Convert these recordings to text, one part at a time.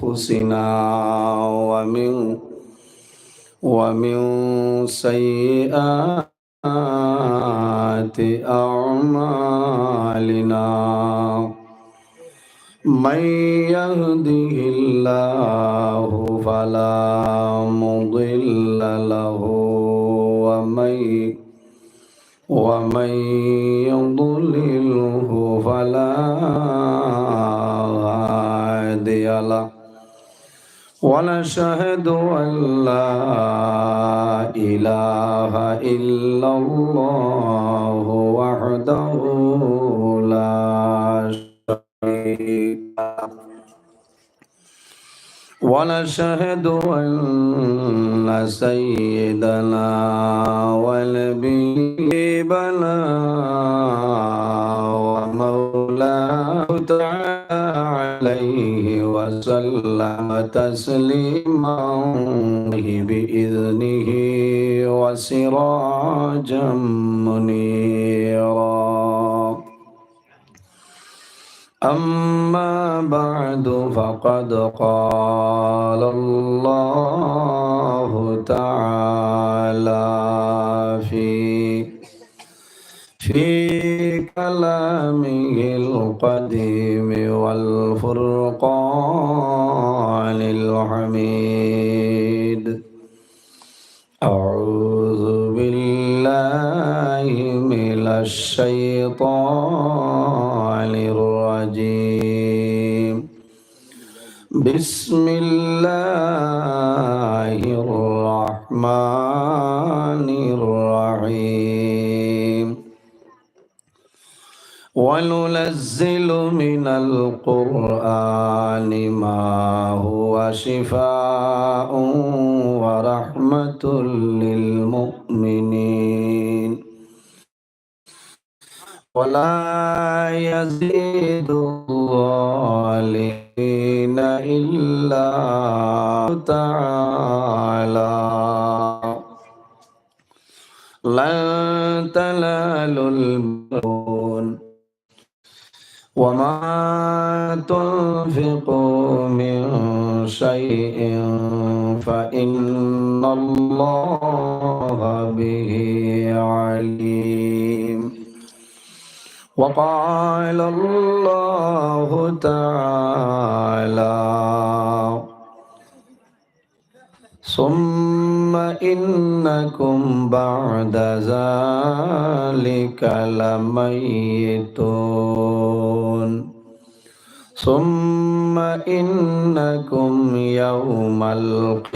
أنفسنا ومن ومن سيئات أعمالنا. من يهده الله فلا مضل له ومن ومن يضلله فلا هادي له. ونشهد أن لا إله إلا الله وحده ونشهد أن سيدنا ونبينا ومولاه تعالى عليه وسلم تسليما بإذنه وسراجا منيرا. أما بعد فقد قال الله تعالى في في كلامه القديم والفرقان الحميد أعوذ بالله من الشيطان بسم الله الرحمن الرحيم. وننزل من القرآن ما هو شفاء ورحمة للمؤمنين. ولا يزيد الظالمين إلا تعالى. لن تنالوا البرون وما تنفقوا من شيء فإن الله به عليم وقال الله تعالى ثم إنكم بعد ذلك لميتون ثم إنكم يوم القيامة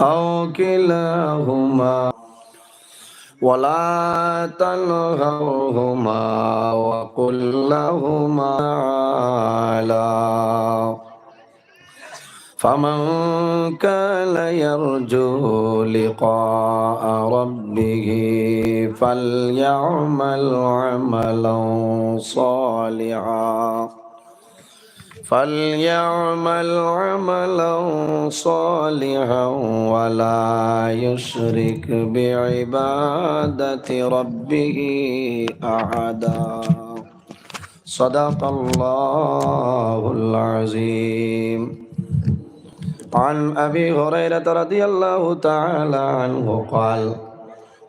أو كلاهما ولا تنهرهما وقل لهما على فمن كان يرجو لقاء ربه فليعمل عملا صالحا. فليعمل عملا صالحا ولا يشرك بعبادة ربه أحدا صدق الله العظيم عن أبي هريرة رضي الله تعالى عنه قال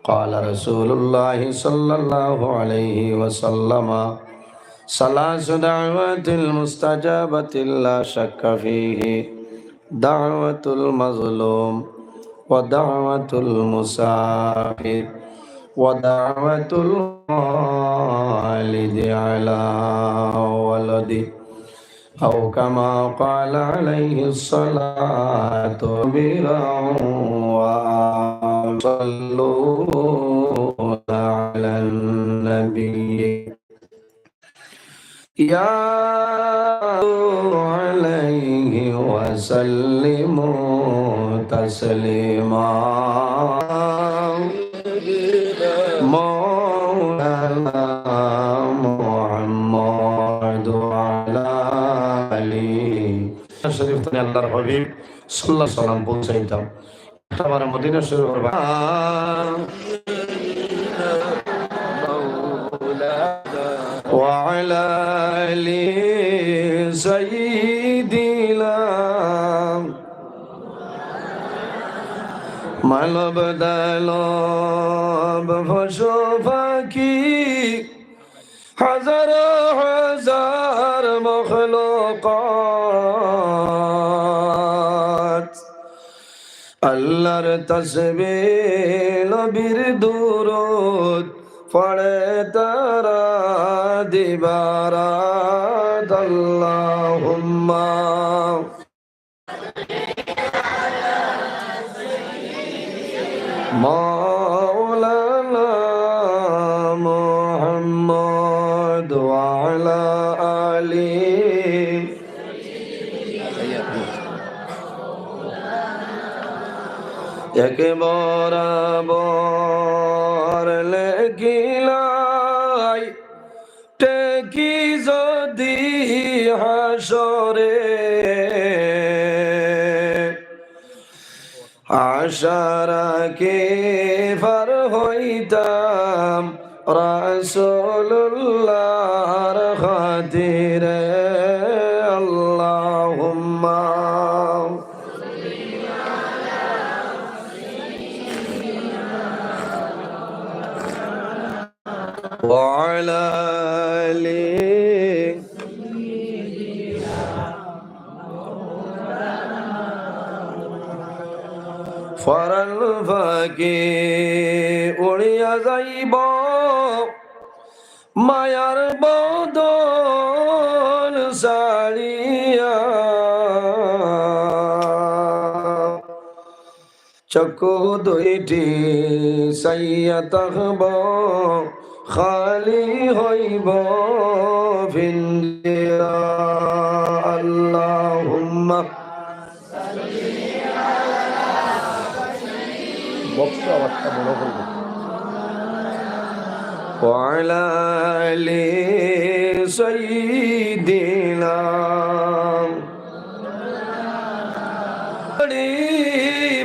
قال رسول الله صلى الله عليه وسلم ثلاث دعوات المستجابة لا شك فيه. دعوة المظلوم ودعوة المسافر ودعوة الوالد على ولده أو كما قال عليه الصلاة والسلام وصلوا على النبي. يا عليه وسلموا تسليما مولانا محمد وعلى آله শরীফ থেকে আল্লাহর হাবিব সাল্লাল্লাহু আলাইহি সাল্লাম পৌঁছাইতাম আমার মদিনা শরীফের মানব দানব পশু পাখি হাজার হাজার মখলুকাত। আল্লাহর তসবে নবীর দুরুদ, পড়ে তারা দিবারাত। আল্লাহুম্মা مولانا محمد وعلى آله এক বরাবর লেগিলাই টেকি যদি হাসরে আশারাকে ফার হইতাম রাসূলুল্লাহর খাতিরে আল্লাহুম্মা وعلى ফরল ফাঁকে উড়িয়া যাইব। মায়ার বদল সারিয়া। চকু দুইটি সাইয়া তহব, খালি হইব ভিন্দিয়া আল্লাহুম্মা বক্স আওয়াজটা বড় করবো وعلى آل سيدنا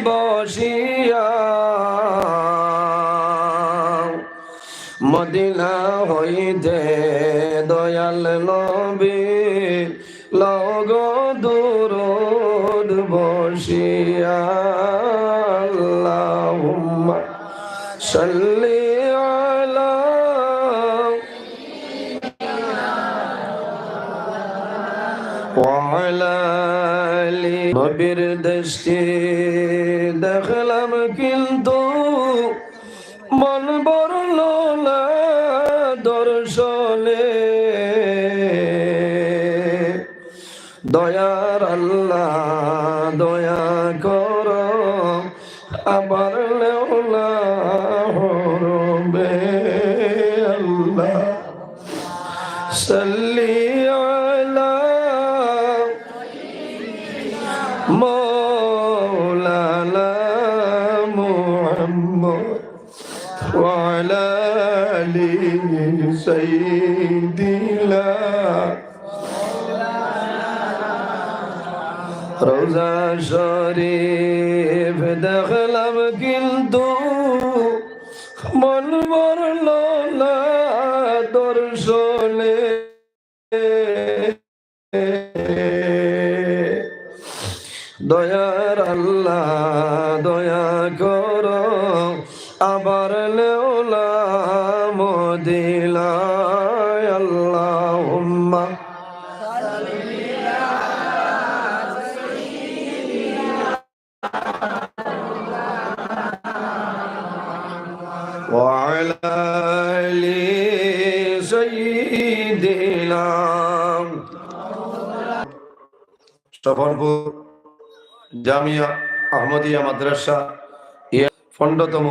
বসিয়া মদিনা হইতে দয়াল নবী লগ দূরদ বসিয়া وعلى آل নবীর দৃষ্টি দেখলাম কিন্তু মন বরল না দর্শনে দয়ার আল্লাহ দয়া কর আবার লেওলা হরবে আল্লাহ وعلى آل سيدنا রোজা শরীফ দেখলাম কিন্তু মন মরল না দর্শনে দয়ার আল্লাহ وعلى آل سيدنا সফরপুর জামিয়া আহমদিয়া মাদ্রাসা ইয়া ফন্ডতম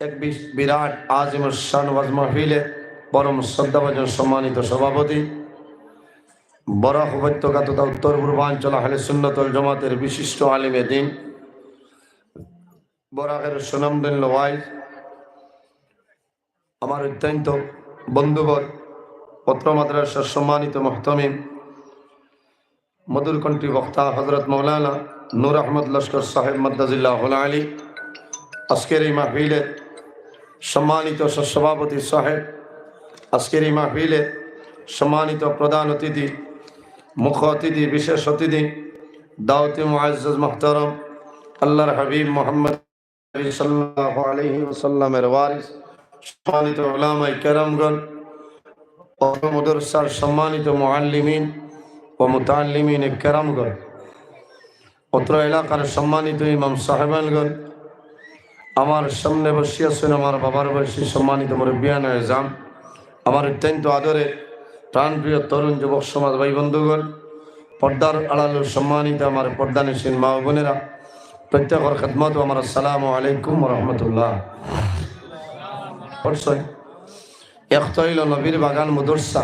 এক বিশ বিরাট আজিম শান ওয়াজ মাহফিলে পরম শ্রদ্ধাভাজন সম্মানিত সভাপতি বরাক উপত্যকা তথা উত্তর পূর্বাঞ্চল আহলে সুন্নতল জমাতের বিশিষ্ট আলিমে দিন বরাকের সুনামদিন লোয়াই আমার অত্যন্ত বন্ধুবর, পত্র মাদ্রাসার সম্মানিত মহতমিম মধুর কণ্ঠী বক্তা হজরত মৌলানা নূর আহমদ লস্কর সাহেব মদ্দাজিল্লাহ আলী। আজকের এই মাহফিলে সম্মানিত সভাপতি সাহেব, আজকের এই মাহফিলে সম্মানিত প্রধান অতিথি, মুখ্য অতিথি, বিশেষ অতিথি দাওতি মুআজ্জাজ মুহতারম, আল্লাহর হাবিব মোহাম্মদ সাল্লাল্লাহু আলাইহি ওয়াসাল্লামের ওয়ারিস সম্মানিত উলামায়ে কেরামগণ মাদ্রাসার সম্মানিত মুআল্লিমিন ও মুতাআল্লিমিন কেরামগণ অত্র এলাকার সম্মানিত ইমাম সাহেবানগণ, আমার সামনে বসিয়াছেন আমার বাবার বয়সী সম্মানিত মুরব্বিয়ান এজাম, আমার অত্যন্ত আদরে প্রাণপ্রিয় তরুণ যুবক সমাজ ভাই বন্ধুগণ পর্দার আড়ালো সম্মানিত আমার পর্দা নিশীন মা বোনেরা, প্রত্যেকর খেদমত আমার আসসালামু আলাইকুম রহমতুল্লাহ। অবশ্যই এক তো হইল নবীর বাগান মুদরসা।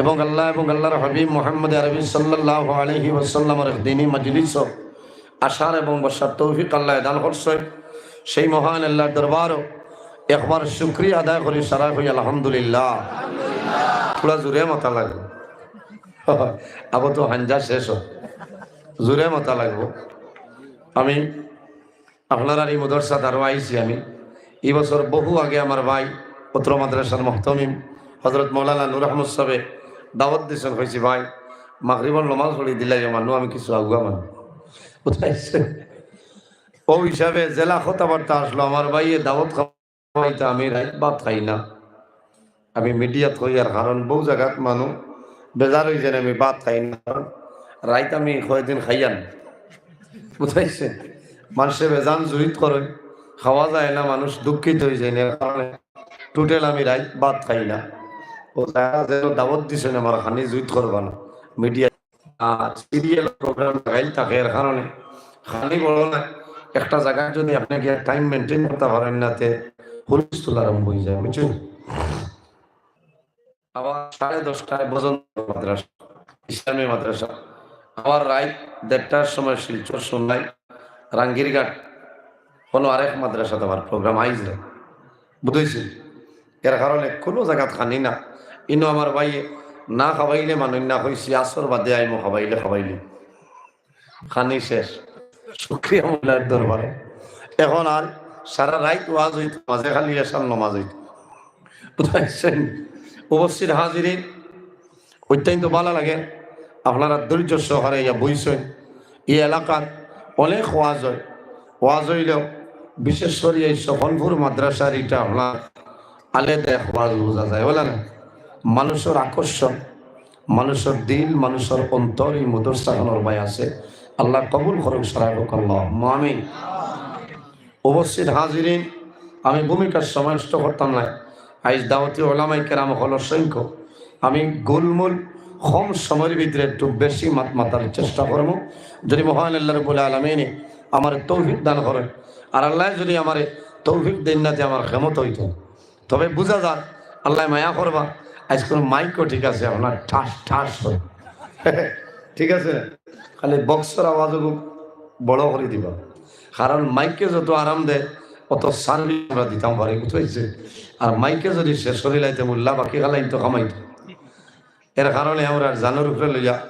এবং আল্লাহ এবং আল্লাহর হাবিব মোহাম্মদ আরবি সাল্লাহ আলহি ওসাল্লামের দিনী মজলিস আশার এবং বসার তৌফিক আল্লাহ দান করছে। সেই মহান আল্লাহর দরবারও একবার শুক্রিয়া আদায় করি, সারা হই আলহামদুলিল্লাহ। পুরা জোরে মাথা লাগবে। আবো তো হাঞ্জা শেষ। জোরে মাথা লাগবো। আমি আপনার আর এই মদরসা দারো আইছি আমি। এই বছর বহু আগে আমার ভাই পত্র মাদ্রাসার মহতমিম হজরত মৌলানা নুর আহমদ সাহেব দাওয়াত দিয়েছেন, হয়েছি ভাই মাগরিবর নমাজ পড়ি দিলাই মানুষ আমি কিছু আগুয়া মানুষ কোথায় ও হিসাবে জেলা কথাবার্তা আসলো, আমার ভাইয়ে দাওয়াত আমি রাইত ভাত খাই না। আমি মিডিয়াত হই আর কারণ বহু জায়গাত মানুষ বেজার হয়ে যায় আমি ভাত খাই না, কারণ রাইত আমি কয়েকদিন খাইয়ান বুঝাইছে মানুষে বেজান জড়িত করে খাওয়া যায় না, মানুষ দুঃখিত হয়ে যায় না, কারণে টোটাল আমি রাইত ভাত খাই না। ও তারা যেন দাওয়াত দিছেন আমার খানি জুইত করবা না। মিডিয়া সিরিয়াল প্রোগ্রাম লাগাইল থাকে, এর কারণে খালি বড় না, একটা জায়গায় যদি আপনাকে টাইম মেনটেন করতে পারেন না, তে হুলস্থুল আরম্ভ হয়ে যায়, বুঝছেন? আবার সাড়ে দশটায় বজন মাদ্রাসা, ইসলামী মাদ্রাসা। আবার রাত দেড়টার সময় শিলচর শুনলাই রাঙ্গিরঘাট কোনো আরেক মাদ্রাসাতে আমার প্রোগ্রাম আইছে বুঝেছি এর কারণে কোনো জায়গাত খানি না। ইনো আমার ভাইয়ে, না খাবাইলে মানুষ না হয়েছি আসর বাদে আইমো খাবাইলে খাবাইলে। খানি শেষ। শুক্রিয়া মোল্লার দরবারে। এখন আর সারা রাত ওয়াজ হইত, মাঝে খালি এসার নমাজ হইত। বুঝাইছেন উপস্থিত হাজিরি অত্যন্ত ভালো লাগে। আপনারা ধৈর্য সহকারে ইয়া বইছেন। এই এলাকার অনেক ওয়াজ হয়। ওয়াজ হইলেও বিশেষ করে এই সফলপুর মাদ্রাসার এটা আপনার এক ওয়াজ বোঝা যায় বলে না? মানুষের আকর্ষণ, মানুষের দিল, মানুষের অন্তর এই মদরসাখানোর ভাই আছে। আল্লাহ কবুল করুক সারা আল্লাহ আমি উপস্থিত হাজিরিন, আমি ভূমিকার সমাবিষ্ট করতাম না। আইজ দাওয়াতি ওলামাই কেরাম হল সংখ্য আমি গোলমূল কম সময়ের ভিতরে একটু বেশি মাত মাতার চেষ্টা করব। যদি মহান আল্লাহ রবুল আলমিনে আমার তৌফিক দান করেন আর আল্লাহ যদি আমার তৌফিক দেন নাতে আমার ক্ষমত হইত। তবে বুঝা যাক, আল্লাহ মায়া করবা। আজ কোনো মাইকও ঠিক আছে, আপনার ঠাস ঠাস হয়। ঠিক আছে? খালি বক্সর আওয়াজও বড় করে দিবা। কারণ মাইকে যত আরাম দেয়, অত সার্ভিস আমরা দিতাম পারি বুঝতে আর মাইকে যদি শেষ করে লাইতে মূল্যা বাকি খালাই তো কামাইতো। এর কারণে আমরা জানোর উপরে লইয়া,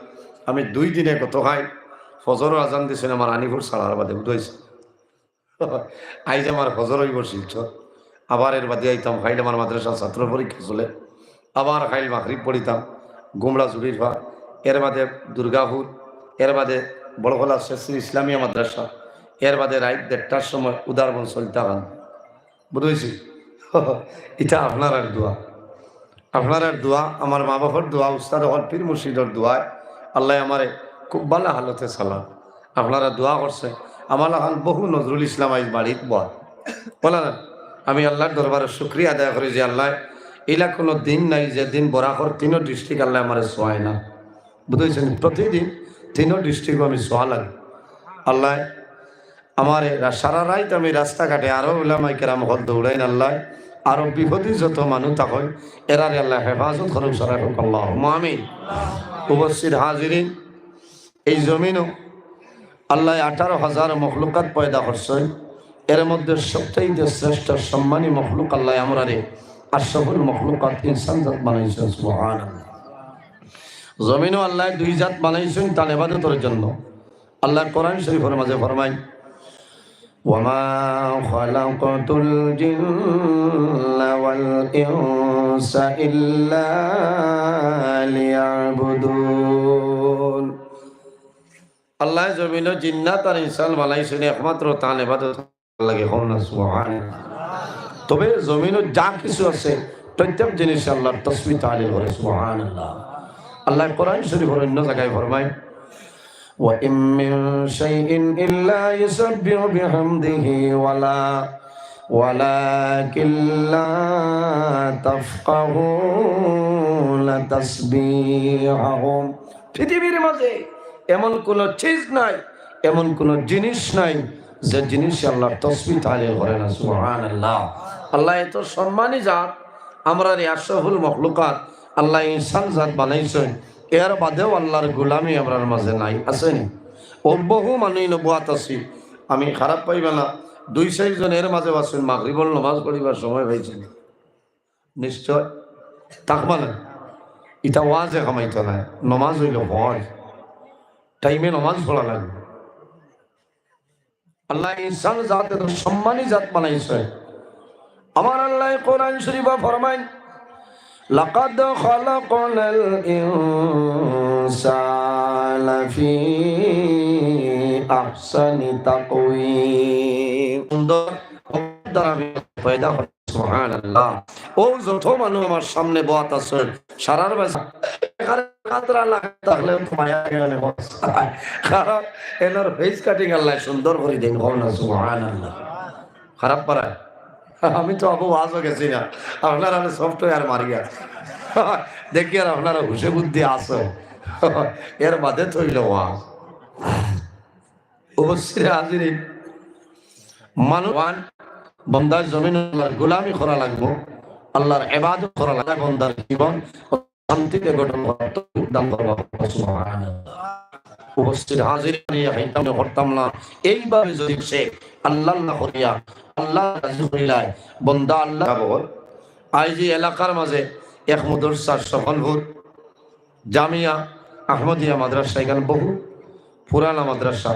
আমি দুই দিনে কত খাই? ফজরও আজান দিছিল আমার আনিপুর সাড়ার বাদে, বুঝাইছে? আইজ আমার ফজর হইব শিলচর। আবার এর বাদে আইতাম খাইল আমার মাদ্রাসা ছাত্র পরীক্ষা চলে। আবার খাইল মাখরিব পড়িতাম গুমড়া চুরির পা এর বাদে দুর্গাপুর, এর বাদে বড়গোলা শেষ ইসলামিয়া মাদ্রাসা, এর বাদে রাইত দেড়টার সময় উদারবন চলতাম বুঝেছি? এটা আপনার আর দোয়া। আপনার আর দোয়া, আমার মা বাবার দোয়া, উস্তাদ হল পীর মুর্শিদর দোয়ায় আল্লাহ আমারে খুব ভালো হালতে চালান। আপনারা দোয়া করছে আমার এখন বহু নজরুল ইসলাম আইজ বাড়িত বল। বলে না, আমি আল্লাহর দরবারে শুক্রিয়া আদায় করি যে আল্লাহ এলা কোনো দিন নাই যে দিন বরাকর তিনও ডিস্ট্রিক্ট আল্লাহ আমার সোয়ায় না। বুঝেছেন? প্রতিদিন তিনও ডিস্ট্রিক্ট আমি সোয়া লাগে। আল্লাহ আমার সারা রাত আমি রাস্তাঘাটে আরও ওলামাই কেরাম হল দৌড়াইন আল্লাহ, আরও বিপদী যত মানুষ থাকেন এরারে আল্লাহ হেফাজত করুক সরাই আল্লাহ আমিন। উপস্থিত হাজিরিন, এই জমিনও আল্লাহ আঠারো হাজার মখলুকাত পয়দা করছেন এর মধ্যে সবচাইতে শ্রেষ্ঠ সম্মানী মখলুক আল্লাহ আমরা রে আশরাফুল মখলুকাত ইনসান জাত বানাইছেন সুবহানাল্লাহ জমিনও আল্লাহ দুই জাত বানাইছেন তার ইবাদতের জন্য আল্লাহ কোরআন শরীফের মাঝে ফরমায় وما خلقت الجن والإنس إلا ليعبدون আল্লাহ জমিন জিন্নাত আর ইনসান বানাইছেন একমাত্র তান ইবাদত লাগে হন না সুবহানাল্লাহ তবে জমিন যা কিছু আছে প্রত্যেক জিনিস আল্লাহর তসবি তালিল করে সুবহানাল্লাহ আল্লাহ কোরআন শরীফের অন্য জায়গায় ফরমায় وإن من شيء إلا يسبح بحمده ولا ولكن لا تفقهون تسبيحهم পৃথিবীর মাঝে এমন কোন চিজ নাই, এমন কোন জিনিস নাই যে জিনিস আল্লাহ তসবি তালিল করে না, সুবহানাল্লাহ। আল্লাহ এত সম্মানী জাত, আমরা আশরাফুল মখলুকাত, আল্লাহ ইনসান জাত বানাইছেন, এর বাদেও আল্লাহর গোলামি আমরার মাঝে নাই, আসেনি। ও বহু মানুষ নবাত আছি, আমি খারাপ পাইবে না, দুই চারজন এর মাঝে আছেন, মাগরিবল নমাজ পড়িবার সময় পাইছেন। নিশ্চয় থাকবা না ইটা ওয়াজে কামাইতো না, নমাজ হইল হয় টাইমে নমাজ পড়া লাগবে। আল্লাহ ইনসান জাত এত সম্মানী জাত বানাইছে। আমার আল্লাহ কোরআন শরীফা ফরমাইন, লাকাদ খলাকনাল ইনসানা ফি আহসানি তাকওয়িম। সুন্দর দ্বারা পয়দা আছে খারাপ পারায় আমি তো আবু আজও গেছি না, আপনারা সফটওয়্যার মারিয়া। দেখি আর আপনারা হুসে বুদ্ধি আসো এর বাদে ওয়াজ। অবশ্যই হাজির মানুষ বন্দার জমিন গোলামি করা লাগবো, আল্লাহর এবাদত করা লাগবে, বন্দার জীবন শান্তিতে গঠন দান উপস্থিত যদি সে আল্লাহ করিয়া, আল্লাহ বন্দা আল্লাহ এই এলাকার মাঝে এক মুদরসার সফলভূত জামিয়া, আহমদিয়া মাদ্রাসা এখানে বহু, পুরানা মাদ্রাসা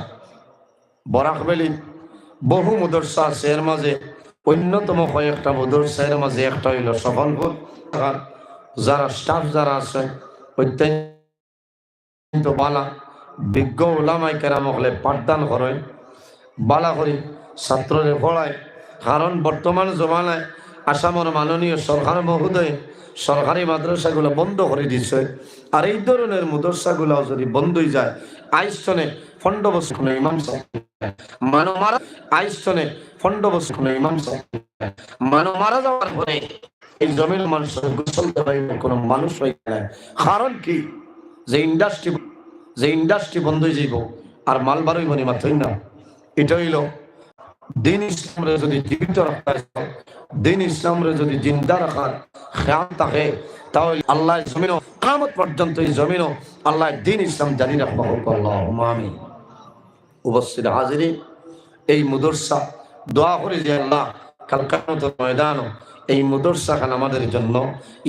বরাকবেলি বহু মুদরসা আছে এর মাঝে। অন্যতম কয়েকটা মুদরসা এর মাঝে একটা হইল আর যারা স্টাফ যারা আছে, অত্যন্ত বালা, বিজ্ঞ ওলামাই কেরাম হলে পাঠদান করেন, বালা করি ছাত্ররে পড়ায়। কারণ বর্তমান জমানায় আসামের মাননীয় সরকার মহোদয় সরকারি মাদ্রাসাগুলো বন্ধ করে দিচ্ছে আর এই ধরনের মাদ্রাসাগুলো যদি বন্ধই যায় আইসনে ফন্ড ইমাম মানো মারা বসে কোনো ইমাম মানো মারা যাওয়ার পরে এই জমির মানুষের গোসল মানুষ হয়ে কারণ কি? যে ইন্ডাস্ট্রি যে ইন্ডাস্ট্রি বন্ধ হয়ে যাইব আর মাল বারোই মনি মাত্রই না। এটা হইল, দিন ইসলামরে যদি জীবিত রাখা দিন ইসলামরে যদি জিন্দা রাখার খেয়াল থাকে, তাহলে আল্লাহ জমিনও কামত পর্যন্ত এই জমিনও আল্লাহ দিন ইসলাম জারি রাখব। আল্লাহ আমি উপস্থিত হাজিরি। এই মুদরসা, দোয়া করে যে আল্লাহ কালকামত ময়দান এই মুদরসা খান আমাদের জন্য,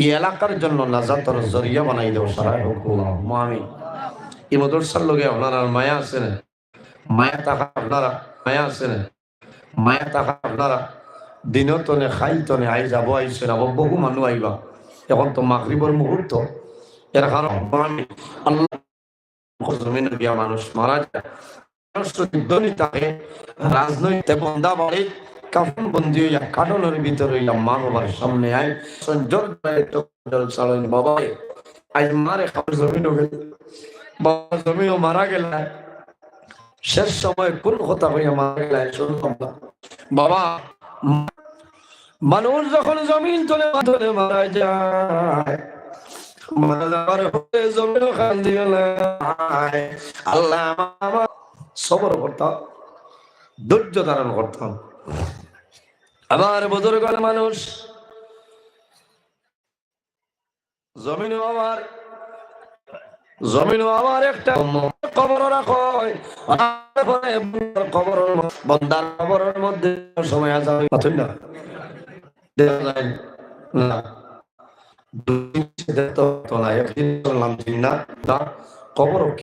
এই এলাকার জন্য নাজাতর জরিয়া বানাই দেব, সারাই হোক আমি এই মুদরসার লোকে আপনারা মায়া আছে না? মায়া থাকা আপনারা, মায়া আছে না? মায়া থাকা আপনারা দিনতনে খাইতনে আই যাব আইসেন আবার বহু মানুষ আইবা। এখন তো মাগরিবর মুহূর্ত। এর কারণ, আল্লাহ জমিনে গিয়া মানুষ মারা যায়। রাজনৈতিক বন্ধা কাফন বন্দি হইয়া হইয়া মা বাবার সামনে আয়। সঞ্জল বাবা, আজ মারে খাবার জমিন বাবা মারা গেল। শেষ সময় কোন কথা হইয়া মারা গেল বাবা, মানুষ যখন জমিন চলে ধরে মারা যায়, মারা যাওয়ার জমিন খান দিয়ে আল্লাহ সবর করতাম, ধৈর্য ধারণ করতাম। আমার বুজুর্গের মানুষ জমিন আমার, জমিনও আমার একটা কবর রাখো। বন্দার কবরের মধ্যে সময় আছে না। কবর